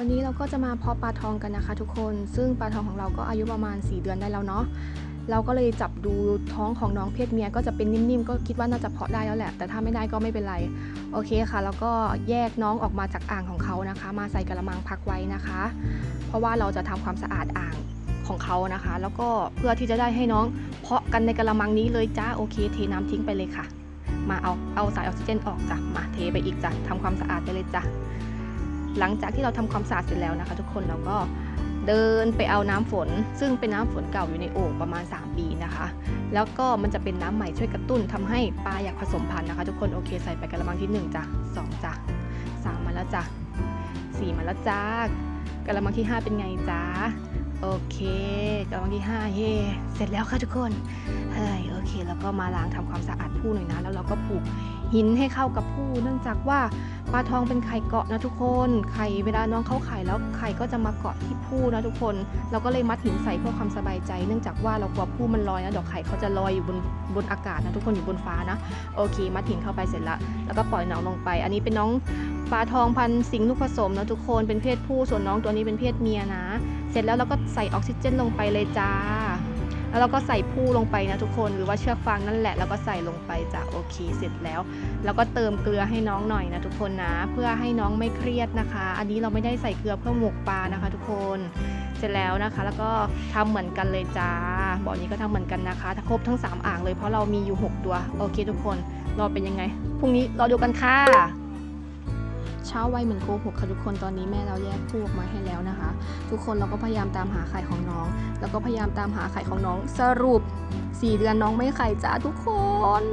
วันนี้เราก็จะมาเพาะปลาทองกันนะคะ ทุกคน ซึ่งปลาทองของเราก็อายุประมาณ 4 เดือนได้แล้วเนาะ เราก็เลยจับดูท้องของน้องเพศเมียก็จะเป็นนิ่มๆ ก็คิดว่าน่าจะเพาะได้แล้วแหละ แต่ถ้าไม่ได้ก็ไม่เป็นไร โอเคค่ะ แล้วก็แยกน้องออกมาจากอ่างของเขานะคะ มาใส่กระมังพักไว้นะคะ เพราะว่าเราจะทำความสะอาดอ่างของเขานะคะ แล้วก็เพื่อที่จะได้ให้น้องเพาะกันในกระมังนี้เลยจ้า โอเค เทน้ำทิ้งไปเลยค่ะ มาเอาเอาสายออกซิเจนออกจ้ะ มาเทไปอีกจ้ะทำความสะอาดไปเลยจ้ะ หลังจากที่เราทำความสะอาดเสร็จแล้วนะคะ ทุกคนเราก็เดินไปเอาน้ำฝน ซึ่งเป็นน้ำฝนเก่าอยู่ในโอ่งประมาณ 3 ปีนะคะ แล้วก็มันจะเป็นน้ำใหม่ช่วยกระตุ้นทำให้ปลาอยากผสมพันธุ์นะคะ ทุกคนโอเคใส่ไปกระมังที่1จ้ะ2จ้ะ3มาแล้วจ้ะ4มาแล้วจ้ากระมังที่ 5 เป็นไงจ้าโอเคกระมังที่5เย่เสร็จแล้วค่ะทุกคนเฮ้ยโอเค แล้วก็มาล้างทำความสะอาดผู้หน่อยนะ แล้วเราก็ผูกหินให้เข้ากับผู้ เนื่องจากว่า ปลาทองเป็นไข่เกาะนะทุกคน ไข่เวลาน้องเข้าไข่แล้วไข่ก็จะมาเกาะที่ผู้นะทุกคน เราก็เลยมัดหินใส่เพื่อความสบายใจ เนื่องจากว่าเรากลัวผู้มันลอยนะดี๋ยวไข่เขาจะลอยอยู่บนบนอากาศนะทุกคนอยู่บนฟ้านะ โอเค มัดหินเข้าไปเสร็จละแล้วก็ปล่อยน้องลงไป อันนี้เป็นน้องปลาทองพันสิงห์ลูกผสมนะทุกคนเป็นเพศผู้ส่วนน้องตัวนี้เป็นเพศเมียนะ เสร็จแล้วเราก็ใส่ออกซิเจนลงไปเลยจ้า แล้วเราก็ใส่ผู้ลงไปนะทุกคนหรือว่าเชือกฟางนั่นแหละ แล้วก็ใส่ลงไปจ้ะโอเคเสร็จแล้ว แล้วก็เติมเกลือให้น้องหน่อยนะทุกคนนะ เพื่อให้น้องไม่เครียดนะคะ อันนี้เราไม่ได้ใส่เกลือเพื่อหมกปลานะคะ ทุกคนเสร็จแล้วนะคะ แล้วก็ทำเหมือนกันเลยจ้าบ่อนี้ก็ทำเหมือนกันนะคะถ้าครบทั้ง 3 อ่างเลยเพราะเรามีอยู่ 6 ตัว โอเคทุกคนรอเป็นยังไงพรุ่งนี้รอดูกันค่ะ เช้าไวเหมือนโกหกค่ะทุกคนตอนนี้แม่เราแยกผู้ออกมาให้แล้วนะคะ ทุกคนเราก็พยายามตามหาไข่ของน้อง แล้วก็พยายามตามหาไข่ของน้องสรุป 4 เดือนน้องไม่ไข่จ้าทุกคน